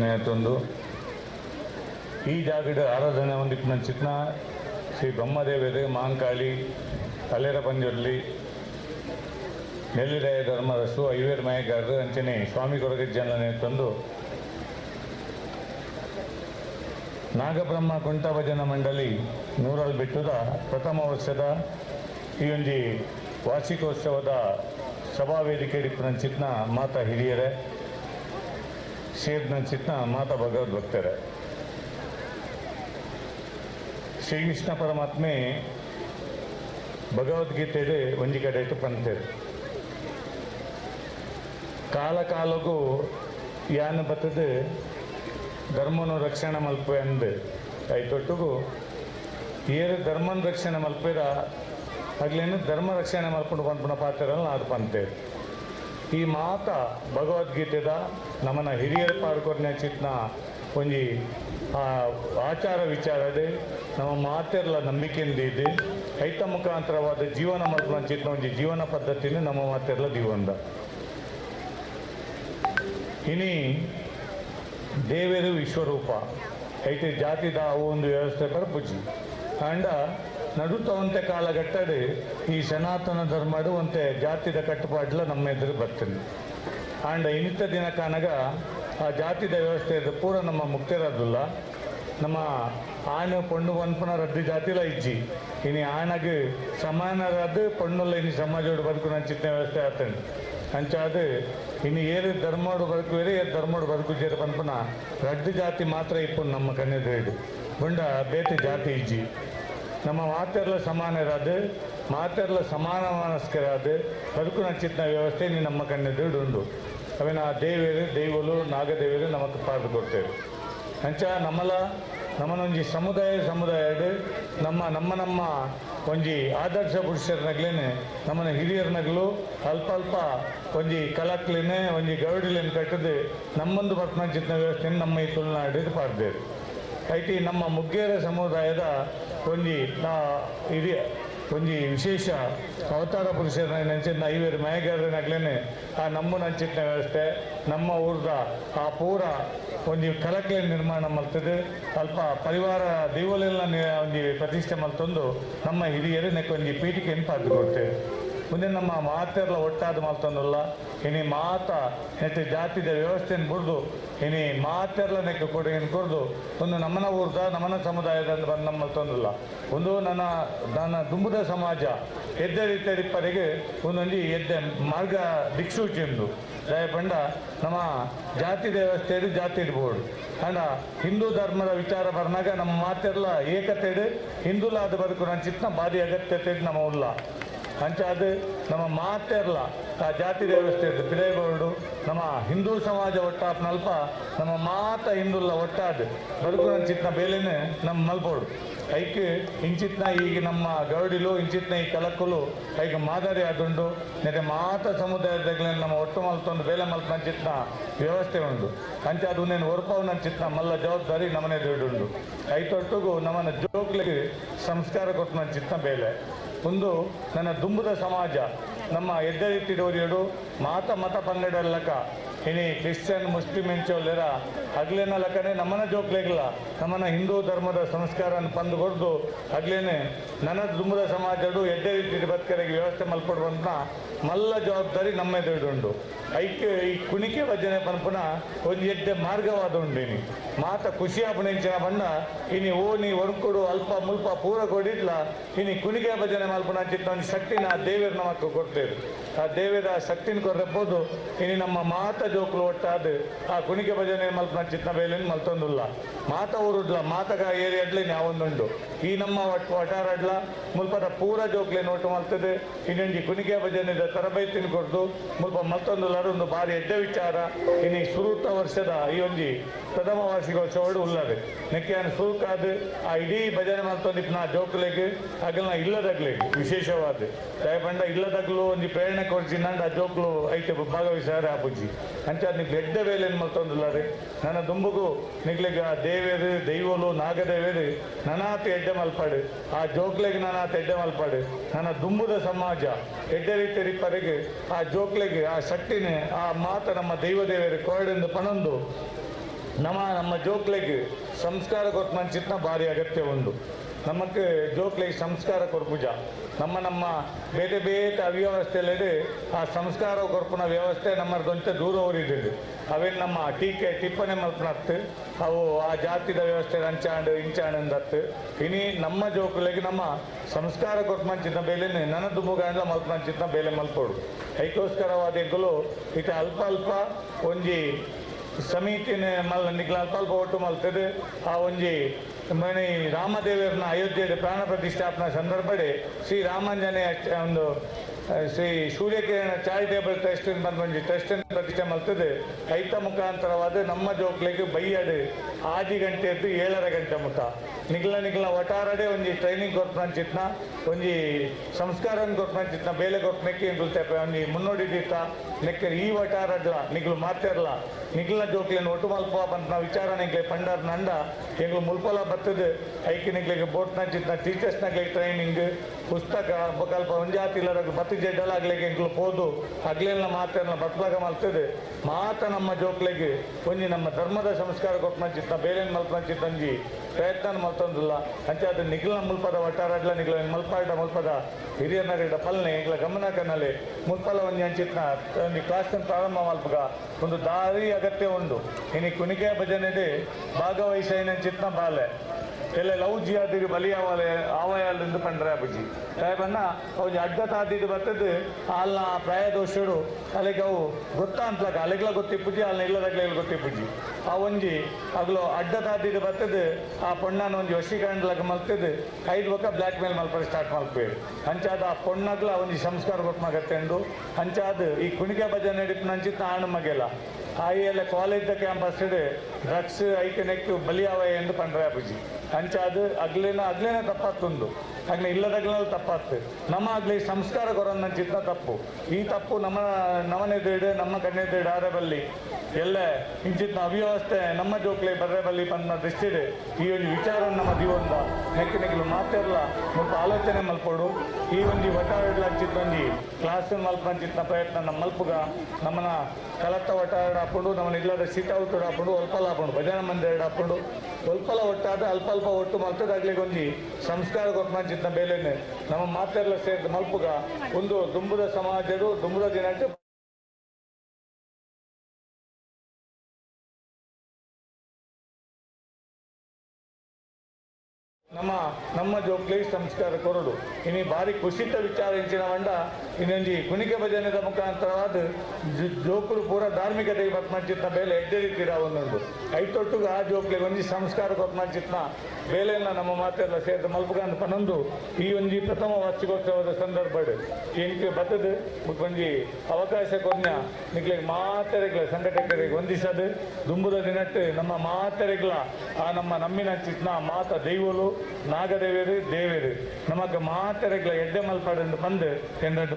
ತಂದು ಈ ಜಾಗದ ಆರಾಧನೆ ಹೊಂದಿಪ್ಪ ಚಿತ್ನ ಶ್ರೀ ಬ್ರಹ್ಮದೇವತೆ ಮಾಂಕಾಳಿ ತಲೆರ ಪಂಜೊರ್ಲಿ ನೆಲ್ಲಿರಾಯ ಧರ್ಮರಸು ಐವೇರ್ ಮಾಯಗಾರರು ಅಂಚನೆ ಸ್ವಾಮಿ ಕೊರಗಜ್ಜನ ತಂದು ನಾಗಬ್ರಹ್ಮ ಕುಂಟ ಮಂಡಳಿ ನೂರಲ್ ಬಿಟ್ಟದ ಪ್ರಥಮ ವರ್ಷದ ಈ ಒಂದು ವಾರ್ಷಿಕೋತ್ಸವದ ಸಭಾ ವೇದಿಕೆ ಇಪ್ಪನ ಚಿತ್ನ ಮಾತಾ ಹಿರಿಯರೇ. ಸೇರ್ನ ಚಿತ್ನ ಮಾತಾ ಭಗವದ್ ಶ್ರೀ ಶ್ರೀಕೃಷ್ಣ ಪರಮಾತ್ಮೆ ಭಗವದ್ಗೀತೆಡು ಒಂಜಿ ಕಡೆ ಇಟ್ಟು ಪಂತೇರು ಕಾಲ ಕಾಲಗೂ ಯಾನ್ ಬತ್ತದು, ಧರ್ಮನು ರಕ್ಷಣೆ ಮಲ್ಪೆ ಅಂದು. ಐತೊಟ್ಟಿಗೂ, ಏರು ಧರ್ಮನ ರಕ್ಷಣೆ ಮಲ್ಪೇರ ಆಗ್ಲೇನು ಧರ್ಮ ರಕ್ಷಣೆ ಮಲ್ಪುಂಡು ಬಂದ್ಬಿಡ ಪಾತ್ರ ಅದು ಪಂತೇರು ಈ ಮಾತ ಭಗವದ್ಗೀತೆದ ನಮ್ಮನ ಹಿರಿಯರ ಪಾಡ್ಕೊರ್ನ ಚಿತ್ನ ಒಂಜಿ ಆಚಾರ ವಿಚಾರದೆ ನಮ್ಮ ಮಾತೆರ್ಲ ನಂಬಿಕೆಯಿಂದ ಇದೆ. ಐತ ಮುಖಾಂತರವಾದ ಜೀವನ ಮಲ್ಪನ ಚಿತ್ನ ಒಂಜಿ ಜೀವನ ಪದ್ಧತಿಯನ್ನು ನಮ್ಮ ಮಾತೆರ್ಲ ದೀವಂದ. ಇನಿ ದೇವರು ವಿಶ್ವರೂಪ, ಐತೆ ಜಾತಿದ ಅವು ಒಂದು ವ್ಯವಸ್ಥೆ ಪರಪುಜಿ ಅಂಡ ನಡುತ್ತ ಒಂತೆ ಕಾಲಘಟ್ಟಡು ಈ ಸನಾತನ ಧರ್ಮಡು ಒಂತೆ ಜಾತಿದ ಕಟ್ಟುಪಾಡ್ಲ ನಮ್ಮ ಎದುರು ಬರ್ತೀನಿ. ಆಂಡ ಇನ್ನಿತ ದಿನ ಕಾನಗ ಆ ಜಾತಿದ ವ್ಯವಸ್ಥೆ ಪೂರ ನಮ್ಮ ಮುಕ್ತರಾದುಲ್ಲ. ನಮ್ಮ ಆನೆ ಪಣ್ಣು ಪನ್ಪುನ ರದ್ದು ಜಾತಿಲ ಇಜ್ಜಿ ಇನಿ ಆನಗ್ ಸಮಾನರಾದ ಪಣ್ಣುಲ್ಲ ಇನಿ ಸಮಾಜೋಡು ಬದುಕು ಚಿತ್ತೆ ವ್ಯವಸ್ಥೆ ಆತಂಡು ಅಂಚಾದು ಇನ್ನು ಏರು ಧರ್ಮೋಡು ಬದುಕು ಬೇರೆ ಏರು ಧರ್ಮೋಡು ಬದುಕು ಜೇರು ಜಾತಿ ಮಾತ್ರ ಇಪ್ಪು ನಮ್ಮ ಕಣ್ಣೆದುರು ಗುಂಡ ಬೇತೆ ಜಾತಿ ಇಜ್ಜಿ ನಮ್ಮ ಮಾತೆರ್ಲ ಸಮಾನರಾದೆ, ಮಾತೆರ್ಲ ಸಮಾನ ಮನಸ್ಕರಾದೆ ಬದುಕು ನಚ್ಚಿತ್ನ ವ್ಯವಸ್ಥೆ ನಮ್ಮ ಕಣ್ಣೆದುರು ಉಂಡು ಅವೇನ ದೇವೇರು, ದೈವಲು, ನಾಗದೇವರು ನಮಗೆ ಪಾಠ ಕೊಡ್ತೇವೆ ಅಂಚ ನಮ್ಮಲ, ನಮ್ಮನೊಂಜಿ ಸಮುದಾಯ ಸಮುದಾಯಡ್ ನಮ್ಮ ನಮ್ಮ ನಮ್ಮ ಒಂಜಿ ಆದರ್ಶ ಪುರುಷರನಾಗ್ಲೇನೆ, ನಮ್ಮನ ಹಿರಿಯರ್ನಗ್ಲು ಅಲ್ಪ ಅಲ್ಪ ಒಂಜಿ ಕಲಕ್ಲೇನೆ, ಒಂಜಿ ಗೌಡಿಲೇನು ಕಟ್ಟದೆ. ನಮ್ಮೊಂದು ಪತ್ಮಂಚಿತ್ನ ವ್ಯವಸ್ಥೆ ನಮ್ಮ ಈ ತುಳುನಾಡಿದು ಪಾಡ್ದೇರು ಐತಿ ನಮ್ಮ ಮುಗ್ಗೇರ ಸಮುದಾಯದ ಒಂದು ಹಿರಿಯ ಒಂಜಿ ವಿಶೇಷ ಅವತಾರ ಪುರುಷರ ನೆಂಚಿನ ಐವೇರು ಮೇಗಾರನಾಗ್ಲೇನೆ ಆ ನಮ್ಮ ನಂಚಿನ ವ್ಯವಸ್ಥೆ, ನಮ್ಮ ಊರದ ಆ ಪೂರ ಒಂದು ಕಲಕ್ಕೆ ನಿರ್ಮಾಣ ಮಲ್ತದೆ ಅಲ್ಪ ಪರಿವಾರ ದೇವಾಲಯ ಒಂದು ಪ್ರತಿಷ್ಠೆ ಮಲ್ತೊಂದು ನಮ್ಮ ಹಿರಿಯರು ನೆಕ್ಕೊಂದು ಪೀಠಿಕೆಯನ್ನು ಪಾತ್ರ ಕೊಡ್ತೇವೆ. ಮುಂದೆ ನಮ್ಮ ಮಾತೆರ್ಲ ಒಟ್ಟಾದ ಮಲ್ತೊಂದುಲ್ಲ ಇನಿ ಮಾತ ನೆಟ್ಟ ಜಾತಿದ ವ್ಯವಸ್ಥೆಯನ್ನು ಬುಡ್ದು ಇನಿ ಮಾತೆರ್ಲ ನೆಕ್ಕ ಕೊಡುಗೆನ್ ಕೊಡ್ದು ಒಂದು ನಮ್ಮನ ಊರ್ದ, ನಮ್ಮನ ಸಮುದಾಯದ ಬಂದು ನಮ್ಮ ಮಲ್ತೊಂದುಲ್ಲ ಒಂದು ನನ್ನ ನನ್ನ ದುಂಬುದ ಸಮಾಜ ಎದ್ದ ರೀತಿಯರಿಪ್ಪರಿಗೆ ಒಂದೊಂದು ಎದ್ದೆ ಮಾರ್ಗ ದಿಕ್ಸೂಚಿ ಉಂದು ದಯಪಂಡ ನಮ್ಮ ಜಾತಿ ವ್ಯವಸ್ಥೆಡು ಜಾತಿ ಬೋರ್ಡು ಅಂಡ ಹಿಂದೂ ಧರ್ಮದ ವಿಚಾರ ಬರ್ನಾಗ ನಮ್ಮ ಮಾತೆರ್ಲ ಏಕತೆಡು ಹಿಂದೂಲಾದ ಬದುಕು ನನ್ನ ಚಿತ್ತ ಬಾರಿ ಅಗತ್ಯತೆ ನಮ್ಮ ಉಲ್ಲ. ಅಂಚಾದ ನಮ್ಮ ಮಾತೆರ್ಲ ಆ ಜಾತಿ ವ್ಯವಸ್ಥೆ ಬಿಡೇಗೌಡು ನಮ್ಮ ಹಿಂದೂ ಸಮಾಜ ಒಟ್ಟಾಪ್ನಲ್ಪ ನಮ್ಮ ಮಾತ ಹಿಂದುಲ್ಲ ಒಟ್ಟಾದ. ಬದುಕು ನನ್ನ ಚಿತ್ನ ಬೇಲೆನೆ ನಮ್ಮ ಮಲ್ಪೋಡು ಐಕ್ ಇಂಚಿತ್ನ ಈಗ ನಮ್ಮ ಗೌಡಿಲು, ಇಂಚಿತ್ನ ಈ ಕಲಕ್ಕುಲು ಐಕ ಮಾದರಿ ಆದುಂಡು. ನೆರೆ ಮಾತ ಸಮುದಾಯದಾಗಲೇ ನಮ್ಮ ಒಟ್ಟು ಮಲ್ತೊಂದು ಬೇಲೆ ಮಲ್ಪನ ಚಿತ್ನ ವ್ಯವಸ್ಥೆ ಉಂಡು. ಅಂಚೆ ಅದು ನೇನು ಒರ್ಪವನ ಚಿತ್ನ, ಮಲ್ಲ ಜವಾಬ್ದಾರಿ ನಮ್ಮನೆ ದುಡ್ಡುಂಡು. ಐತೊಟ್ಟಿಗೂ ನಮ್ಮನ್ನ ಜೋಕ್ಲಿಗೆ ಸಂಸ್ಕಾರ ಕೊಟ್ಟು ಚಿತ್ನ ಬೇಲೆ. ಒಂದು ನನ್ನ ದುಂಬುದ ಸಮಾಜ, ನಮ್ಮ ಎದ್ದರಿಟ್ಟಿರೋರಿಯಡು ಮಾತ ಮತ ಪಂಗಡಲ್ಲಕ. ಇನಿ ಕ್ರಿಶ್ಚಿಯನ್, ಮುಸ್ಲಿಂ ಎಂಚೋಲೆರ ಹಗ್ಲೇನ ಲಕನೆ ನಮ್ಮನ ಜೋಕ್ಲೇಗಿಲ್ಲ. ನಮ್ಮನ ಹಿಂದೂ ಧರ್ಮದ ಸಂಸ್ಕಾರ ಪಂದು ಕೊಡ್ದು ಹಗ್ಲೇನೆ ನನ್ನ ದುಂಬುದ ಸಮಾಜಡು ಎದ್ದರಿಟ್ಟಿಟ್ಟು ಬದುಕರಿಗೆ ವ್ಯವಸ್ಥೆ ಮಲ್ಪಡುವಂತ ಮಲ್ಲ ಜವಾಬ್ದಾರಿ ನಮ್ಮ ಎದುರುಂಡು ಐಕ್ಯ ಈ ಕುಣಿಕೆ ಭಜನೆ ಪನಪುನ ಒಂದು ಎಡ್ಡೆ ಮಾರ್ಗವಾದ ಉಂಡಿನಿ ಮಾತ ಖುಷಿ ಅಪಣಿಂಚಿನ ಬಣ್ಣ, ಇನಿ ಓನಿ ಒಣಕೊಡು ಅಲ್ಪ ಮುಲ್ಪ ಪೂರ ಕೊಡಿಟ್ಲ. ಇನಿ ಕುಣಿಕೆ ಭಜನೆ ಮಲ್ಪನ ಚಿತ್ತ ಒಂದು ಶಕ್ತಿನ ಆ ದೇವರ ನಮಕ್ಕೆ ಕೊಡ್ತೇವೆ ಆ ದೇವರ ಶಕ್ತಿನ ಕೊರಬೋದು ಇನಿ ನಮ್ಮ ಮಾತ ಜೋಕ್ಲು ಒಟ್ಟಾದ, ಆ ಕುಣಿಕೆ ಭಜನೆ ಮಲ್ಪನ ಚಿತ್ತ ಬೇಲೆನ್ ಮಲ್ತೊಂದುಲ್ಲ. ಮಾತ ಊರುಡ್ಲ ಮಾತಗ ಏರಿ ಏರಿಯಾಡ್ಲೆ ಯಾವೊಂದುಂಡು ಈ ನಮ್ಮ ಒಟ್ಟು ಒಟಾರಡ್ಲ ಮುಲ್ಪದ ಪೂರ ಜೋಕ್ಲೆ ಒಟ್ಟು ಮಲ್ತದೆ. ಇನ್ನೊಂದು ಕುಣಿಕೆ ಭಜನೆದ ತರಬೇತಿನ ಕೊಡ್ದು, ಮುಲ್ಪ ಮತ್ತೊಂದು ಒಂದು ಬಾರಿ ಎಡ್ಡೆ ವಿಚಾರ. ಇನ್ನು ಸುರೂತ ವರ್ಷದ ಈ ಒಂಜಿ ಪ್ರಥಮ ವಾರ್ಷಿಕೋತ್ಸವ ನೆಕ್ಕೆ ನೆಕ್ಕಿಯಾನ ಸುರುಕಾದ ಆ ಇಡೀ ಭಜನೆ ಮಾಡ್ತೊಂದು ನಾ ಜೋಕ್ಲೆಗ್ ಅಗಲ್ನ ಇಲ್ಲದಾಗ್ಲಿ ವಿಶೇಷವಾದ ದಯಪಂಡ ಇಲ್ಲದಾಗ್ಲು ಒಂದು ಪ್ರೇರಣೆ ಕೊಡ್ಚಿನಂಡ ಆ ಜೋಕ್ಲು ಐತೆ ಭಾಗವಹಿಸಾರೆ ಆಪೊಜಿ ಅಂಚ ನಿಕ್ ಎಡ್ಡ ಬೇಲೆನ್ ಮಲ್ತೊಂದುಲ್ಲಾರೆ ನನ್ನ ದುಂಬುಗು, ನಿಗ್ಲಿಗೆ ಆ ದೇವೇರು ದೈವಲು ನಾಗದೇವೇರು ನನಾತ ಎಡ್ಡೆ ಮಲ್ಪಾಡು. ಆ ಜೋಕ್ಲೆಗ್ ನನಾತ ಎಡ್ಡೆ ಮಲ್ಪಾಡು. ನನ್ನ ದುಂಬುದ ಸಮಾಜ, ಎಡ್ಡೆ ರೀತಿ ರಿಪ್ಪರಿಗೆ ಆ ಜೋಕ್ಲೆಗೆ ಆ ಶಕ್ತಿನೇ ಆ ಮಾತ ನಮ್ಮ ದೈವದೇವೆರ್ ಕೊರಡೆಂದು ಪನೊಂದು ನಮ್ಮ ನಮ್ಮ ಜೋಕ್ಲೆಗೆ ಸಂಸ್ಕಾರ ಕೊಟ್ಟು ಮಂಚಿತ್ನ ಭಾರಿ ಅಗತ್ಯ ಉಂಡು ನಮಕ್ ಜೋಕ್ಲೆಗ್ ಸಂಸ್ಕಾರ ಕೊರ್ಪುಜ ನಮ್ಮ ನಮ್ಮ ಬೇತೆ ಬೇತೆ ಅವ್ಯವಸ್ಥೆಯಲ್ಲಿ ಆ ಸಂಸ್ಕಾರ ಕೊರ್ಪುನ ವ್ಯವಸ್ಥೆ ನಮ್ಮದೊಂಚ ದೂರ ಹೋರಿದ್ದು ಅವೇನು ನಮ್ಮ ಟೀಕೆ, ಟಿಪ್ಪಣಿ ಮಲ್ಪನತ್ತು. ಅವು ಆ ಜಾತಿದ ವ್ಯವಸ್ಥೆ ಅಂಚಾಂಡು ಇಂಚಾಂಡತ್ತು ಇನಿ ನಮ್ಮ ಜೋಕುಲೆಗೆ ನಮ್ಮ ಸಂಸ್ಕಾರ ಕೊರ್ಪಂಚಿನ ಬೆಲೆ ನನ್ನ ದುಮ್ಮುಗಾಂಡ್ಲ ಮಲ್ಪಂಚಿನ ಬೇಲೆ ಮಲ್ಪೋಡು. ಅದಕ್ಕೋಸ್ಕರವಾದೆಗ್ಗಲು ಇತ ಅಲ್ಪ ಅಲ್ಪ ಒಂಜಿ ಸಮಿತಿನ ಮಲ್ಲ ನಿಗ್ಲ ಅಲ್ಪ ಅಲ್ಪ ಒಟ್ಟು ಮಲ್ತದೆ. ಆ ಒಂಜಿ ಮನೆ ರಾಮದೇವರನ್ನ ಅಯೋಧ್ಯೆಯ ಪ್ರಾಣ ಪ್ರತಿಷ್ಠಾಪನಾ ಸಂದರ್ಭಡೆ ಶ್ರೀ ರಾಮಾಂಜನೇಯ ಒಂದು ಶ್ರೀ ಸೂರ್ಯಕಿರಣ ಚಾರಿಟೇಬಲ್ ಟ್ರಸ್ಟ್ ಬಂದು ಒಂಜಿ ಟ್ರಸ್ಟ್ ಪ್ರತಿಷ್ಠೆ ಮಲ್ತದೆ ಕೈತ ಮುಖಾಂತರವಾದ ನಮ್ಮ ಜೋಕ್ಲೆಗೆ ಬೈಯಡು ಆದಿ ಗಂಟೆದ್ದು ಏಳರ ಗಂಟೆ ಮುಖ. ನಿಗ್ಲ ನಿಗ್ಲ ಒಟಾರಡೆ ಒಂಜಿ ಟ್ರೈನಿಂಗ್ ಕೊರ್ಪಂಚಿತ್ನ ಒಂಜಿ ಸಂಸ್ಕಾರ ಕೊರ್ಪಂಚಿತ್ನ ಬೇಲೆ ಕೊಟ್ಟು ನೆಕ್ಕಿ ಒಂಜಿ ಮುನ್ನೋಡಿ ನೆಕ್ಕ ಈ ಒಟಾರಡ್ಲ ನಿಗ್ಲು ಮಾತೆರ್ಲ ನಿಗ್ಲ ಜೋಕ್ಲೆನ್ ಒಟ್ಟು ಮಲ್ಪ ಬಂತ ವಿಚಾರಣೆಗೆ ಪಂಡರ್ ನಂಡ ಎಂಗ್ಲು ಮುಲ್ಪಲ ಬರ್ತದೆ. ಐಕಿ ನಿಗ್ಲಿಗೆ ಬೋಟ್ ನಂಚಿದ್ನ ಟೀಚರ್ಸ್ ನಗ್ಲಿಗೆ ಟ್ರೈನಿಂಗ್ ಪುಸ್ತಕ, ಬಕಲ್ಪ ಒಂಜಾತಿಲರ ಬತ್ತು ಜಡ್ಡಲಾಗ್ಲಿಕ್ಕೆ ಎಂಗ್ಲು ಪೋದು. ಹಗ್ಲೆಲ್ಲ ಮಾತೆರ್ಲ ಬತ್ಲಾಗ ಮಲ್ತದೆ. ಮಾತ ನಮ್ಮ ಜೋಕ್ಲೆಗೆ ಒಂಜಿ ನಮ್ಮ ಧರ್ಮದ ಸಂಸ್ಕಾರ ಕೊಟ್ಮಂಚಿತ್ನ ಬೇರೆ ಮಲ್ಪ ಒಂಜಿ ಪ್ರಯತ್ನ ಮಲ್ತೊಂದಿಲ್ಲ. ಅಂಚೆ ಅದು ನಿಗ್ಲ ಮುಲ್ಪದ ಒಟ್ಟಾರಡ್ಲ ನಿಗ್ಲ ಮಲ್ಪಾಡ ಮಲ್ಪದ ಹಿರಿಯ ನಗರ ಪಲ್ನೆ ಇಗ್ಲ ಗಮನ ಕನ್ನಲೆ ಮುಲ್ಪಲ ಒಂಜಿ ಅಂಚಿತ್ನ ಕ್ಲಾಸ್ ಪ್ರಾರಂಭ ಮಲ್ಪಗ, ಒಂದು ದಾರಿ ಅಗತ್ಯ ಉಂಡು ಇನಿ ಕುಣಿಕೆ ಭಜನೆಡೆ ಭಾಗವಹಿಸೈನಂಚಿತ್ನ ಬಾಲೆ ಎಲ್ಲ ಲವ್ ಜಿಯಾದಿಗೆ ಬಲಿಯಾವಲೆ ಆವಯಾಲಿಂದ ಪಂಡ್ರೆ ಬುಜಿ ಬಣ್ಣ ಅವ್ರಿಗೆ ಅಡ್ಡ ತಾದಿದ್ದು ಬರ್ತದೆ ಅಲ್ಲ ಪ್ರಾಯದೋಷರು ಅಲ್ಲಿಗೆ ಅವು ಗೊತ್ತಾಂತ್ಲಕ ಅಲ್ಲಿಗ್ಲ ಗೊತ್ತಿಪ್ಪುಜಿ ಅಲ್ಲಿ ಇಲ್ಲದಾಗ್ಲೇ ಇಲ್ಲಿ ಗೊತ್ತಿಪ್ಪುಜಿ. ಆ ಒಂಜಿ ಅಗ್ಲು ಅಡ್ಡ ತಾದಿದ್ದು ಬರ್ತದೆ ಆ ಪೊಣ್ಣನ ಒಂದು ವಶೀಕರಣಲಕ ಮಲ್ತದೆ ಐದು ಪಕ್ಕ ಬ್ಲ್ಯಾಕ್ ಮೇಲ್ ಮಲ್ಪರೆ ಸ್ಟಾರ್ಟ್ ಮಲ್ಪೇರು ಹಂಚಾದ ಆ ಪೊಣ್ಣಗ್ಲ ಒಂದು ಸಂಸ್ಕಾರ ಗೊತ್ತಾಗತ್ತೆ ಎಂದು ಹಂಚಾದ ಈ ಕುಣಿಕೆ ಭಜನೆ ನಡೀತು ನಂಚಿತ್ತ ಆಣ ಆಯೆಲ್ಲ ಕಾಲೇಜ್ ಕ್ಯಾಂಪಸ್ ಡ್ರಗ್ಸ್ ಐಟೆ ನೆಕ್ಕು ಬಲಿಯಾವ ಎಂದು ಪಂಡ್ರೆ ಅಂಚ ಅಂಚಾದು ಅಗ್ಲೇನ ಅಗ್ಲೇನ ತಪ್ಪಾತುಂಡು ಅಗ್ಲ ಇಲ್ಲದಗ್ಲಲ್ಲಿ ತಪ್ಪಾಗ್ತದೆ. ನಮ್ಮ ಆಗ್ಲಿ ಸಂಸ್ಕಾರ ಕೊರೋನ ಚಿತ್ತ ತಪ್ಪು. ಈ ತಪ್ಪು ನಮ್ಮ ನಮನೆದುರು ನಮ್ಮ ಕಣ್ಣೆದುರು ಆರೆ ಬಲ್ಲಿ ಎಲ್ಲ ಇಂಚಿತ್ನ ಅವ್ಯವಸ್ಥೆ ನಮ್ಮ ಜೋಕ್ಲೆ ಬರ್ರೆ ಬಲ್ಲಿ ಪನ್ನ ದೃಷ್ಟಿಡೆ ಈ ಒಂದು ವಿಚಾರ ನಮ್ಮ ಜೀವನದ ನೆಕ್ಕೆ ನೆಗಲು ಮಾತಿರಲ್ಲ ಮತ್ತು ಆಲೋಚನೆ ಮಲ್ಪೋಡು ಈ ಒಂದು ವಟಾರಡ್ಲ ಚಿತ್ತೊಂಜಿ ಕ್ಲಾಸ್ ಮಲ್ಪಂಚಿತ್ನ ಪ್ರಯತ್ನ ನಮ್ಮ ಮಲ್ಪುಗ ನಮ್ಮನ ಕಲತ್ತ ಒಟ್ಟಾಡ ಹಾಕೊಂಡು ನಮ್ಮನ್ನ ಇಲ್ಲದ ಸೀಟ್ ಔಟ್ ಹಾಕೊಂಡು ಒಲ್ಪಲ ಹಾಕೊಂಡು ಭಜನ ಮಂದಿರ ಹಾಕೊಂಡು ಒಲ್ಪಲ ಒಟ್ಟಾದ ಅಲ್ಪ ಅಲ್ಪ ಒಟ್ಟು ಮಲ್ತದಾಗ್ಲಿಗೆ ಒಂಜಿ ಸಂಸ್ಕಾರ ಕೊಟ್ಮಂಚಿತ್ನ ಬೇಲೆನೆ ನಮ್ಮ ಮಾತೆಲ್ಲ ಸೇರಿದ ಮಲ್ಪುಗ, ಒಂದು ದುಂಬುದ ಸಮಾಜರು ದುಂಬುದ ದಿನ ನಮ್ಮ ನಮ್ಮ ಜೋಕ್ಲಿ ಸಂಸ್ಕಾರ ಕೊರಡು. ಇನಿ ಬಾರಿ ಕುಸಿತ ವಿಚಾರ ಇಂಚಿನ ಮಂಡ ಇನ್ನೊಂಜಿ ಕುಣಿಕೆ ಭಜನೆದ ಮುಖಾಂತರವಾದ ಜೋಕುಲು ಪೂರ ಧಾರ್ಮಿಕತೆಗೆ ಬತ್ಮಂಚಿತ್ನ ಬೇಲೆ ಎಡ್ಡೆ ರೀತಿರ ಒಂದೊಂದು. ಐತೊಟ್ಟುಗ ಆ ಜೋಕ್ಲಿಗೆ ಒಂಜಿ ಸಂಸ್ಕಾರ ಕೊತ್ಮಂಚಿತ್ನ ಬೇಲೆಲ್ಲ ನಮ್ಮ ಮಾತೆಲ್ಲ ಸೇರಿದ ಮಲ್ಪುಗಂದು ಪನೊಂದು ಈ ಒಂಜಿ ಪ್ರಥಮ ವಾರ್ಷಿಕೋತ್ಸವದ ಸಂದರ್ಭ ಏನಕ್ಕೆ ಬತ್ತದು? ಒಂಜಿ ಅವಕಾಶ ಕೊನ್ನ ನಿಕ್ಲಿಗೆ ಮಾತೆರೆಗ್ಲ, ಸಂಘಟಕರಿಗೆ ಹೊಂದಿಸದು ದುಂಬುದ ದಿನಟ್ಟು ನಮ್ಮ ಮಾತೆರೆಗ್ಲ, ಆ ನಮ್ಮ ನಮ್ಮಿನ ಚಿತ್ನ ಮಾತ ದೈವಲು ನಾಗದೇವೇರು ದೇವೇರು ನಮಗ ಮಾತೆರೆಗ್ಲ ಎಡ್ಡೆ ಮಲ್ಪಾಡು ಬಂದು ಎಂದು